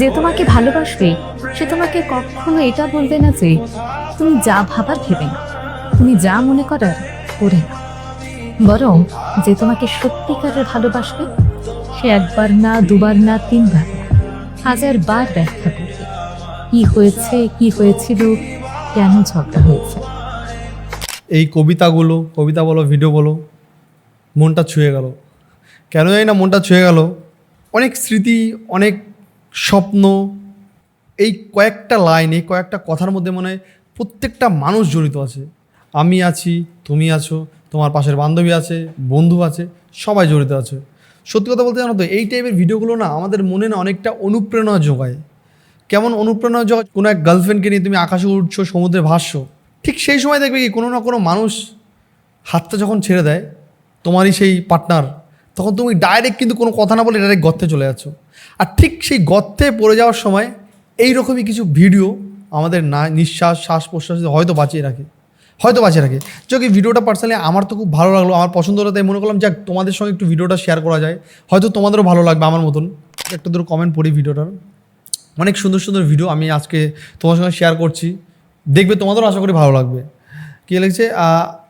যে তোমাকে ভালোবাসবে, সে তোমাকে কখনো এটা বলবে না যে, তুমি যা ভাবার ভেবে না তুমি যা মনে করার, করে না বরং যে তোমাকে সত্যিকারের ভালোবাসবে, সে একবার না, দুবার না, তিনবার হাজার বার ব্যাখ্যা করবে। কি হয়েছে, কি হয়েছিল, কেন ঝগড়া হয়েছে? এই কবিতাগুলো কবিতা বলো ভিডিও বলো, মনটা ছুঁয়ে গেল। কেন জানি না মনটা ছুঁয়ে গেল। অনেক স্মৃতি, অনেক স্বপ্ন, এই কয়েকটা লাইন এই কয়েকটা কথার মধ্যে মনে হয় প্রত্যেকটা মানুষ জড়িত আছে। আমি আছি, তুমি আছো, তোমার পাশের বান্ধবী আছে, বন্ধু আছে, সবাই জড়িত আছে। সত্যি কথা বলতে জানো তো, এই টাইপের ভিডিওগুলো না আমাদের মনে না অনেকটা অনুপ্রেরণা যোগায়। কেমন অনুপ্রেরণা যোগায়? কোনো এক গার্লফ্রেন্ডকে নিয়ে তুমি আকাশে উঠছো সমুদ্রে ভাসছো, ঠিক সেই সময় দেখবে কি কোনো না কোনো মানুষ হাতটা যখন ছেড়ে দেয়, তোমারই সেই পার্টনার তখন তুমি ডাইরেক্ট কিন্তু কোনো কথা না বলে ডাইরেক্ট গর্তে চলে যাচ্ছ। ঠিক সেই গর্তে পড়ে যাওয়ার সময় এই রকমই কিছু ভিডিও আমাদের না নিঃশ্বাস শ্বাস প্রশ্বাস হয়তো বাঁচিয়ে রাখে। হয়তো বাঁচিয়ে রাখে। যদি ভিডিওটা পার্সোনালি আমার তো খুব ভালো লাগল। আমার পছন্দ হলো তাই মনে করলাম যাক তোমাদের সঙ্গে একটু ভিডিওটা শেয়ার করা যায়। হয়তো তোমাদেরও ভালো লাগবে আমার মতন। একটা দুটো কমেন্ট পড়ি ভিডিওটার। অনেক সুন্দর সুন্দর ভিডিও আমি আজকে তোমার সঙ্গে শেয়ার করছি। দেখবে তোমাদেরও আশা করি ভালো লাগবে। কী আহ,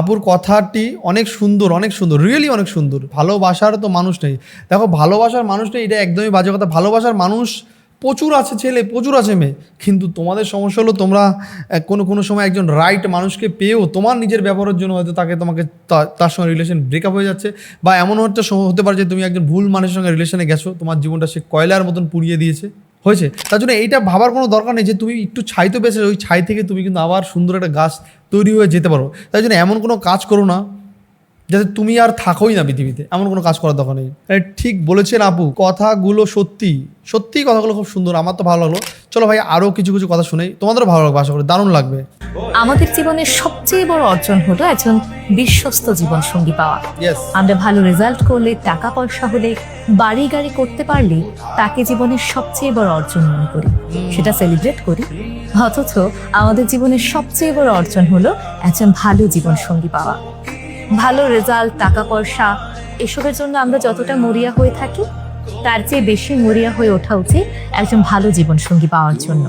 আপুর কথাটি অনেক সুন্দর অনেক সুন্দর রিয়েলি অনেক সুন্দর। ভালোবাসার তো মানুষ নেই। দেখো, ভালোবাসার মানুষ নেই, এটা একদমই বাজে কথা। ভালোবাসার মানুষ প্রচুর আছে ছেলে, প্রচুর আছে মেয়ে। কিন্তু তোমাদের সমস্যা হলো তোমরা কোনো কোনো সময় একজন রাইট মানুষকে পেয়েও তোমার নিজের ব্যবহারের জন্য হয়তো তাকে তোমাকে তার সঙ্গে রিলেশন ব্রেকআপ হয়ে যাচ্ছে। বা এমন একটা হতে পারে যে তুমি একজন ভুল মানুষের সঙ্গে রিলেশনে গেছো, তোমার জীবনটা সে কয়লার মতন পুড়িয়ে দিয়েছে। হয়েছে। তার জন্য এইটা ভাবার কোনো দরকার নেই যে তুমি একটু ছাই তো বেসে ওই ছাই থেকে তুমি কিন্তু আবার সুন্দর একটা গাছ তৈরি হয়ে যেতে পারো। তাই জন্য এমন কোনো কাজ করো না। যাতে তুমি আর থাকোই না পৃথিবীতে এমন কোনো কাজ করার দরকার নেই। ঠিক বলেছেন আপু কথাগুলো সত্যি সত্যি কথাগুলো খুব সুন্দর আমার তো ভালো লাগল। চলো ভাই আরও কিছু কিছু কথা শুনেই তোমাদেরও ভালো লাগবে আশা করি দারুণ লাগবে। আমাদের জীবনের সবচেয়ে বড় অর্জন হলো একজন বিশ্বস্ত জীবন সঙ্গী পাওয়া আমরা ভালো রেজাল্ট করলে টাকা পয়সা হলে বাড়ি গাড়ি করতে পারলে তাকে জীবনের সবচেয়ে বড় অর্জন মনে করি। সেটা সেলিব্রেট করি। অথচ আমাদের জীবনের সবচেয়ে বড় অর্জন হলো একজন ভালো জীবন সঙ্গী পাওয়া। ভালো রেজাল্ট, টাকা পয়সা, এসবের জন্য আমরা যতটা মরিয়া হয়ে থাকি, তার চেয়ে বেশি মরিয়া হয়ে ওঠা উচিত একজন ভালো জীবনসঙ্গী পাওয়ার জন্য।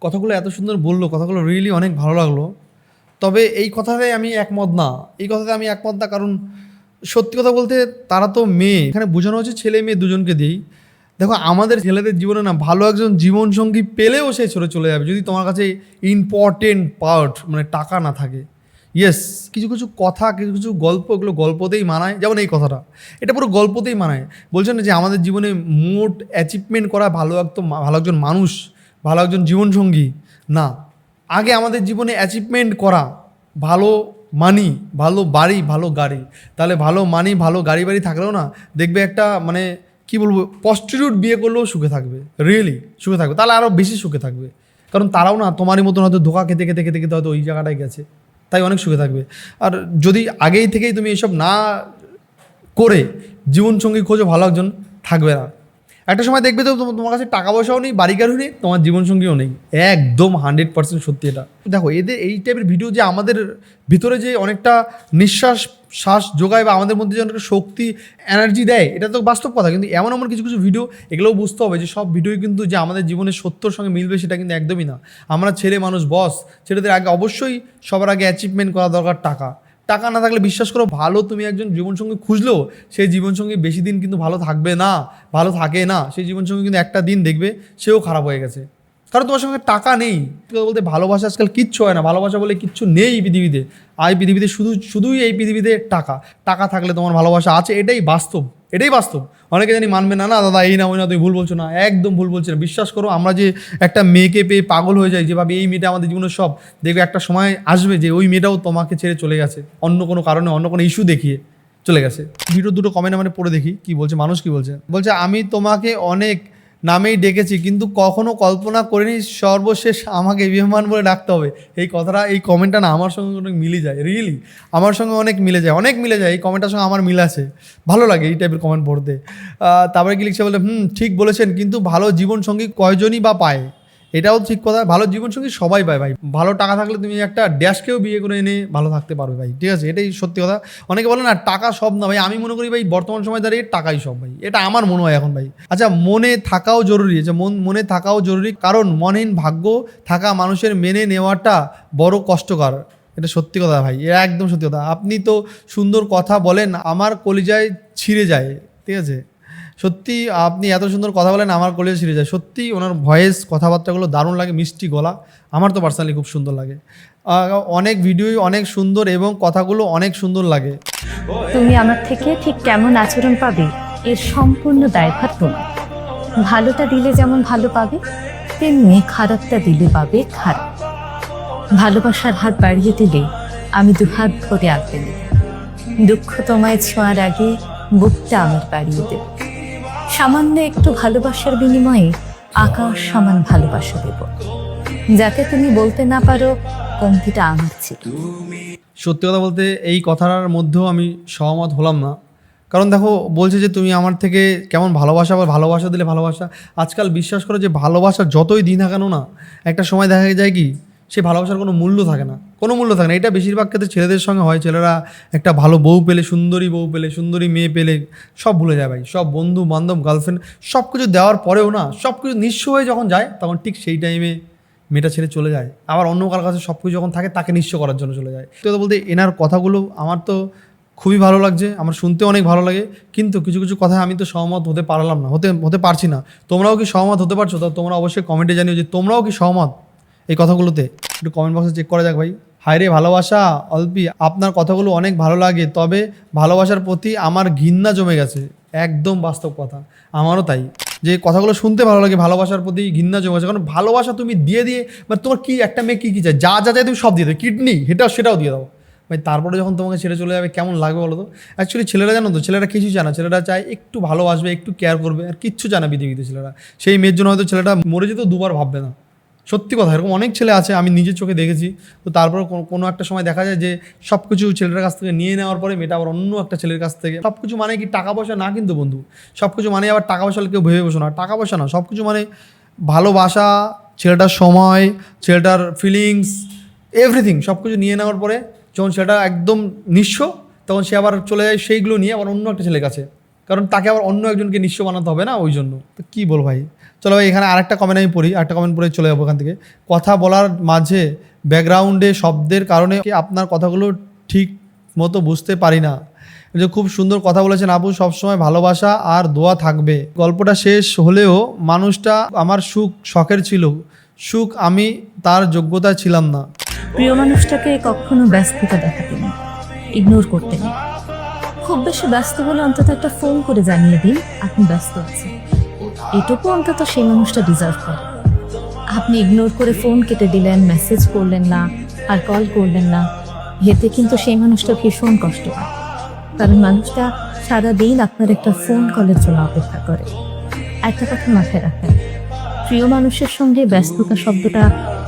কথাগুলো এত সুন্দর বলল, কথাগুলো রিয়েলি অনেক ভালো লাগল। তবে এই কথাতে আমি একমত না। এই কথাতে আমি একমত না কারণ সত্যি কথা বলতে তারা তো মেয়ে। এখানে বোঝানো হচ্ছে ছেলে মেয়ে দুজনকে দিয়েই। দেখো, আমাদের ছেলেদের জীবনে না ভালো একজন জীবনসঙ্গী পেলেও সে ছেড়ে চলে যাবে যদি তোমার কাছে ইম্পর্টেন্ট পার্ট মানে টাকা না থাকে। ইয়েস কিছু কিছু কথা, কিছু কিছু গল্প, এগুলো গল্পতেই মানায়। যেমন এই কথাটা। এটা পুরো গল্পতেই মানায়। বলছেন যে আমাদের জীবনে মোট অ্যাচিভমেন্ট করা ভালো একদম ভালো একজন মানুষ, ভালো একজন জীবনসঙ্গী, না। আগে আমাদের জীবনে অ্যাচিভমেন্ট করা ভালো মানি ভালো বাড়ি, ভালো গাড়ি। তাহলে ভালো মানি ভালো গাড়ি বাড়ি থাকলেও না, দেখবে একটা মানে কি বলব পস্টিটিউট বিয়ে করলেও সুখে থাকবে। রিয়েলি সুখে থাকবে। তাহলে আরও বেশি সুখে থাকবে। কারণ তারাও না তোমারই মতন হয়তো ধোকা খেতে খেতে খেতে খেতে হয়তো ওই জায়গাটায় গেছে। তাই অনেক সুখে থাকবে। আর যদি আগেই থেকেই তুমি এসব না করে জীবনসঙ্গী খোঁজো, ভালো একজন থাকবে না। একটা সময় দেখবে তো তোমার- কাছে টাকা পয়সাও নেই, বাড়ি গাড়িও নেই, তোমার জীবনসঙ্গীও নেই। একদম হান্ড্রেড পার্সেন্ট সত্যি এটা। দেখো, এদের এই টাইপের ভিডিও যে আমাদের ভিতরে যে অনেকটা নিঃশ্বাস শ্বাস যোগায় বা আমাদের মধ্যে যেন অনেকটা শক্তি এনার্জি দেয়, এটা তো বাস্তব কথা। কিন্তু এমন এমন কিছু কিছু ভিডিও এগুলোও বুঝতে হবে যে সব ভিডিওই কিন্তু যে আমাদের জীবনের সত্যর সঙ্গে মিলবে সেটা কিন্তু একদমই না। আমরা ছেলে মানুষ বস ছেলেদের আগে অবশ্যই সবার আগে অ্যাচিভমেন্ট করা দরকার টাকা। টাকা না থাকলে বিশ্বাস করো, ভালো তুমি একজন জীবনসঙ্গী খুঁজলেও সেই জীবনসঙ্গী বেশি দিন কিন্তু ভালো থাকবে না, ভালো থাকে না। সেই জীবনসঙ্গী কিন্তু একটা দিন দেখবে, সেও খারাপ হয়ে গেছে। কারণ তোমার সঙ্গে টাকা নেই। বলতে ভালোবাসা আজকাল কিচ্ছু হয় না। ভালোবাসা বলে কিচ্ছু নেই পৃথিবীতে। আর পৃথিবীতে শুধু, শুধুই এই পৃথিবীতে টাকা। টাকা থাকলে তোমার ভালোবাসা আছে, এটাই বাস্তব। এটাই বাস্তব। অনেকে জানি মানবে না না, দাদা, এই না ওই না তুমি ভুল বলছো না। একদম ভুল বলছো না। বিশ্বাস করো, আমরা যে একটা মেয়েকে পেয়ে পাগল হয়ে যাই, যেভাবে এই মেয়েটা আমাদের জীবনের সব, দেখবে একটা সময় আসবে যে ওই মেয়েটাও তোমাকে ছেড়ে চলে গেছে। অন্য কোনো কারণে, অন্য কোনো ইস্যু দেখিয়ে চলে গেছে। ভিডিও দুটো কমেন্ট মানে পড়ে দেখি, কি বলছে, মানুষ কি বলছে? বলছে, আমি তোমাকে অনেক নামেই ডেকেছি, কিন্তু কখনো কল্পনা করিনি সর্বশেষ আমাকে বিহমান বলে ডাকতে হবে। এই কথাটা, এই কমেন্টটা না আমার সঙ্গে অনেক মিলে যায়। রিয়েলি আমার সঙ্গে অনেক মিলে যায়। অনেক মিলে যায়। এই কমেন্টটার সঙ্গে আমার মিল আছে। ভালো লাগে এই টাইপের কমেন্ট পড়তে। তারপরে কি লিখছে বলে হুম, ঠিক বলেছেন, কিন্তু ভালো জীবনসঙ্গী কয়জনই বা পায়? এটাও ঠিক কথা, ভালো জীবনসঙ্গী সবাই পায় ভাই। ভালো টাকা থাকলে তুমি একটা ড্যাশকেও বিয়ে করে এনে ভালো থাকতে পারবে ভাই, ঠিক আছে? এটাই সত্যি কথা। অনেকে বলে না, টাকা সব না ভাই, আমি মনে করি ভাই, বর্তমান সময় দাঁড়িয়ে টাকাই সব ভাই। এটা আমার মনে হয় এখন ভাই। আচ্ছা মনে থাকাও জরুরি। যে মন, মনে থাকাও জরুরি, কারণ মনহীন ভাগ্য থাকা মানুষের মেনে নেওয়াটা বড় কষ্টকর। এটা সত্যি কথা ভাই, এটা একদম সত্যি কথা। আপনি তো সুন্দর কথা বলেন, আমার কলিজায় ছিঁড়ে যায়, ঠিক আছে? সত্যি আপনি এত সুন্দর কথা বলেন, আমার কলেজ ছিঁড়ে যায়। সত্যি ওনার ভয়েস কথাবার্তাগুলো দারুণ লাগে, মিষ্টি গলা। আমার তো পার্সোনালি খুব সুন্দর লাগে। অনেক ভিডিওই অনেক সুন্দর এবং কথাগুলো অনেক সুন্দর লাগে। তুমি আমার থেকে ঠিক কেমন আচরণ পাবে, এর সম্পূর্ণ দায়ভার তোমার। ভালোটা দিলে যেমন ভালো পাবে, তেমনি খারাপটা দিলে পাবে খারাপ। ভালোবাসার হাত বাড়িয়ে দিলে আমি দু হাত ধরে আঁকতে নেব দুঃখ তোমায় ছোঁয়ার আগে বুকটা আমার বাড়িয়ে দেব। সামান্য একটু ভালোবাসার বিনিময়ে আকাশ সমান ভালোবাসা দেব। যাতে তুমি বলতে না পারো, কমতিটা আমার ছিল। সত্যি কথা বলতে এই কথাটার মধ্যেও আমি সহমত হলাম না। কারণ দেখো, বলছে যে তুমি আমার থেকে কেমন ভালোবাসা বা ভালোবাসা দিলে ভালোবাসা। আজকাল বিশ্বাস করো যে ভালোবাসা যতই দিন থাকানো না, একটা সময় দেখা যায় কি সে ভালোবাসার কোনো মূল্য থাকে না। কোনো মূল্য থাকে না। এটা বেশিরভাগ ক্ষেত্রে ছেলেদের সঙ্গে হয়। ছেলেরা একটা ভালো বউ পেলে, সুন্দরী বউ পেলে, সুন্দরী মেয়ে পেলে সব ভুলে যায় ভাই। সব বন্ধু, বান্ধব গার্লফ্রেন্ড সব কিছু দেওয়ার পরেও না, সব কিছু নিঃস্ব হয়ে যখন যায়, তখন ঠিক সেই টাইমে মেয়েটা ছেড়ে চলে যায়। আবার অন্য কারোর কাছে সব কিছু যখন থাকে, তাকে নিঃস্ব করার জন্য চলে যায়। তো বলতে এনার কথাগুলো আমার তো খুবই ভালো লাগছে। আমার শুনতে অনেক ভালো লাগে। কিন্তু কিছু কিছু কথায় আমি তো সহমত হতে পারলাম না। হতে হতে পারছি না। তোমরাও কি সহমত হতে পারছ? তো তোমরা অবশ্যই কমেন্টে জানিও যে তোমরাও কি সহমত? এই কথাগুলোতে একটু কমেন্ট বক্সে চেক করা যাক ভাই। হায়রে ভালোবাসা, অল্পি, আপনার কথাগুলো অনেক ভালো লাগে, তবে ভালোবাসার প্রতি আমার ঘৃণা জমে গেছে। একদম বাস্তব কথা। আমারও তাই। যে কথাগুলো শুনতে ভালো লাগে, ভালোবাসার প্রতি ঘৃণা জমে গেছে। কারণ ভালোবাসা তুমি দিয়ে দিয়ে মানে তোমার কি, একটা মেয়ে কী কী চায়? যা যা চায় তুমি সব দিয়ে দাও। কিডনি, সেটাও সেটাও দিয়ে দাও। ভাই, তারপরে যখন তোমাকে ছেড়ে চলে যাবে, কেমন লাগবে বলো তো? অ্যাকচুয়ালি ছেলেরা জানো তো, ছেলেরা কিছু চায় না। ছেলেরা চায় একটু ভালোবাসবে, একটু কেয়ার করবে, আর কিচ্ছু চায় না পৃথিবীতে ছেলেরা। সেই মেয়ের জন্য হয়তো ছেলেটা মরে যেতেও দুবার ভাববে না। সত্যি কথা, এরকম অনেক ছেলে আছে, আমি নিজের চোখে দেখেছি। তো তারপর কোনো- একটা সময় দেখা যায় যে সব কিছু ছেলেটার কাছ থেকে নিয়ে নেওয়ার পরে মেয়েটা আবার অন্য একটা ছেলের কাছ থেকে। সব কিছু মানে কি, টাকা পয়সা না কিন্তু বন্ধু সব কিছু মানে আবার টাকা পয়সা কেউ ভেবে বসো না। টাকা পয়সা না সব কিছু মানে ভালোবাসা, ছেলেটার সময়, ছেলেটার ফিলিংস এভরিথিং সব কিছু নিয়ে নেওয়ার পরে যখন সেটা একদম নিঃস্ব, তখন সে আবার চলে যায় সেইগুলো নিয়ে আবার অন্য একটা ছেলের কাছে। কারণ তাকে আবার অন্য একজনকে নিঃস্ব বানাতে হবে না ওই জন্য। তো কী বল ভাই? চলো ভাই, এখানে আরেকটা কমেন্ট আমি পড়ি, আরেকটা কমেন্ট পড়ে চলে যাব এখান থেকে। কথা বলার মাঝে ব্যাকগ্রাউন্ডে শব্দের কারণে আপনার কথাগুলো ঠিক মতো বুঝতে পারি না? যে খুব সুন্দর কথা বলেছেন আপু, সবসময় ভালোবাসা আর দোয়া থাকবে। গল্পটা শেষ হলেও মানুষটা আমার সুখ শখের ছিল। সুখ আমি তার যোগ্যতা ছিলাম না। প্রিয় মানুষটাকে কখনো ব্যস্ততা দেখাতেন ইগনোর করতেন খুব বেশি ব্যস্ত হলে অন্তত একটা ফোন করে জানিয়ে দিন, আপনি ব্যস্ত আছেন। এটুকু অন্তত সেই মানুষটা ডিজার্ভ করে। আপনি ইগনোর করে ফোন কেটে দিলেন মেসেজ করলেন না, আর কল করলেন না। এতে কিন্তু সেই মানুষটা ভীষণ কষ্ট পায় কারণ মানুষটা সারাদিন আপনার একটা ফোন কলের জন্য অপেক্ষা করে। একটা কথা মাথায় রাখেন, প্রিয় মানুষের সঙ্গে ব্যস্ততা শব্দটা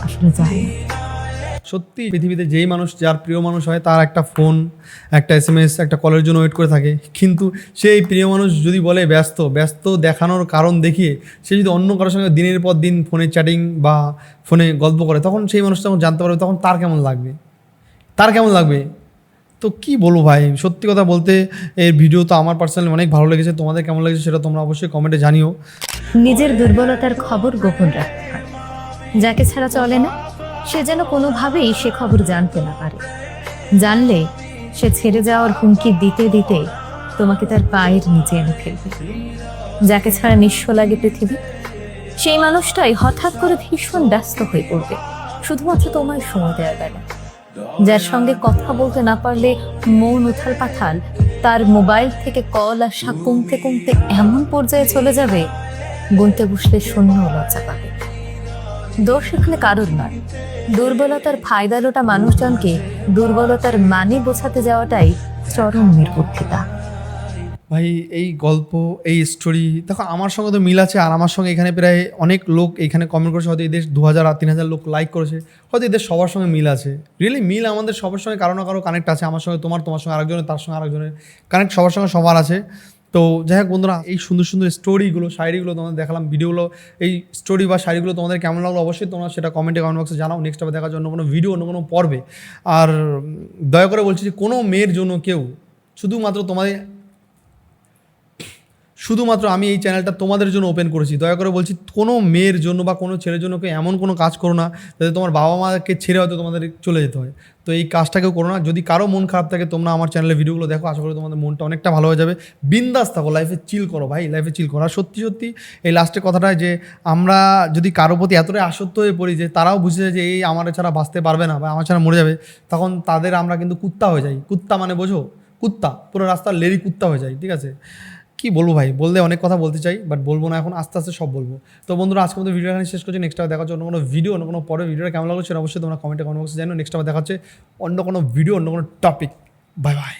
আসলে যায় না। সত্যি পৃথিবীতে যেই মানুষ, যার প্রিয় মানুষ হয়, তার একটা ফোন, একটা এস এম এস একটা কলের জন্য ওয়েট করে থাকে। কিন্তু সেই প্রিয় মানুষ যদি বলে ব্যস্ত ব্যস্ত দেখানোর কারণ দেখিয়ে সে যদি অন্য কারোর সঙ্গে দিনের পর দিন ফোনে চ্যাটিং বা ফোনে গল্প করে, তখন সেই মানুষটা যখন জানতে পারবে, তখন তার কেমন লাগবে? তার কেমন লাগবে? তো কি বলব ভাই? সত্যি কথা বলতে, এর ভিডিও তো আমার পার্সোনালি অনেক ভালো লেগেছে। তোমাদের কেমন লেগেছে সেটা তোমরা অবশ্যই কমেন্টে জানিও। নিজের দুর্বলতার খবর গোপন হয়। যাকে ছাড়া চলে না সে যেন কোনোভাবেই সে খবর জানতে না পারে। জানলে সে ছেড়ে যাওয়ার হুমকি দিতে দিতে তোমাকে তার পায়ের নিচে এনে ফেলবে। যাকে ছাড়া নিঃস্ব লাগে পৃথিবী। সেই মানুষটাই হঠাৎ করে ভীষণ ব্যস্ত হয়ে পড়বে। শুধুমাত্র তোমায় সময় দেওয়ার বেলা যার সঙ্গে কথা বলতে না পারলে মন উথাল পাথাল, তার মোবাইল থেকে কল আসা কমতে কমতে এমন পর্যায়ে চলে যাবে, গুনতে বসলে শূন্য লজ্জা পাবে। দোষ এখানে কারোর নয়। দুর্বলতার ফায়দা লোটা মানুষজনকে দুর্বলতার মানে বোঝাতে যাওয়াটাই চরম নির্বুদ্ধিতা। ভাই, এই গল্প, এই স্টোরি দেখো, আমার সঙ্গে তো মিল আছে, আর আমার সঙ্গে এখানে প্রায় অনেক লোক এখানে কমেন্ট করেছে, হয়তো এদের দু হাজার আর তিন হাজার লোক লাইক করেছে, হয়তো এদের সবার সঙ্গে মিল আছে। রিয়েলি মিল আমাদের সবার সঙ্গে কারও না কারও কানেক্ট আছে, আমার সঙ্গে তোমার তোমার সঙ্গে আরেকজনের, তার সঙ্গে আরেকজনের কানেক্ট সবার সঙ্গে সবার আছে। তো যাই হোক বন্ধুরা, এই সুন্দর সুন্দর স্টোরিগুলো শাড়িগুলো তোমাদের দেখালাম ভিডিওগুলো এই স্টোরি বা শাড়িগুলো তোমাদের কেমন লাগল অবশ্যই তোমরা সেটা কমেন্টে কমেন্ট বক্সে জানাও নেক্সট আবার দেখার জন্য কোনো ভিডিও অন্য কোনো পর্বে। আর দয়া করে বলছি যে কোনো মেয়ের জন্য কেউ, শুধুমাত্র তোমাদের শুধুমাত্র আমি এই চ্যানেলটা তোমাদের জন্য ওপেন করেছি। দয়া করে বলছি, কোনো মেয়ের জন্য বা কোনো ছেলের জন্য এমন কোনো কাজ করো না, যাতে তোমার বাবা মাকে ছেড়ে হয়তো তোমাদের চলে যেতে হয়। তো এই কাজটাকেও করো না। যদি কারও মন খারাপ থাকে, তোমরা আমার চ্যানেলে ভিডিওগুলো দেখো, আশা করি তোমাদের মনটা অনেকটা ভালো হয়ে যাবে। বিন্দাস থাকো লাইফে চিল করো ভাই লাইফে চিল করো। আর সত্যি সত্যি এই লাস্টের কথাটা যে, আমরা যদি কারও প্রতি এতটাই আসক্ত হয়ে পড়ি যে, তারাও বুঝে যায় যে, এই আমার ছাড়া বাঁচতে পারবে না বা আমার ছাড়া মরে যাবে, তখন তাদের আমরা কিন্তু কুত্তা হয়ে যাই। কুত্তা মানে বোঝো? কুত্তা, পুরো রাস্তার লেরি কুত্তা হয়ে যায়, ঠিক আছে? কি বলব ভাই? বললে অনেক কথা বলতে চাই বাট বলব না, এখন আস্তে আস্তে সব বলব। তো বন্ধুরা, আজকে মতো ভিডিও এখানে শেষ করছি। নেক্সট আবার দেখা হচ্ছে অন্য কোনো ভিডিও অন্য কোনো পরে ভিডিওটা কেমন সেটা অবশ্যই তোমরা কমেন্টে কমেন্ট বক্সে জানো নেক্সট আবার দেখাচ্ছে অন্য কোনো ভিডিও অন্য কোনো টপিক বাই বাই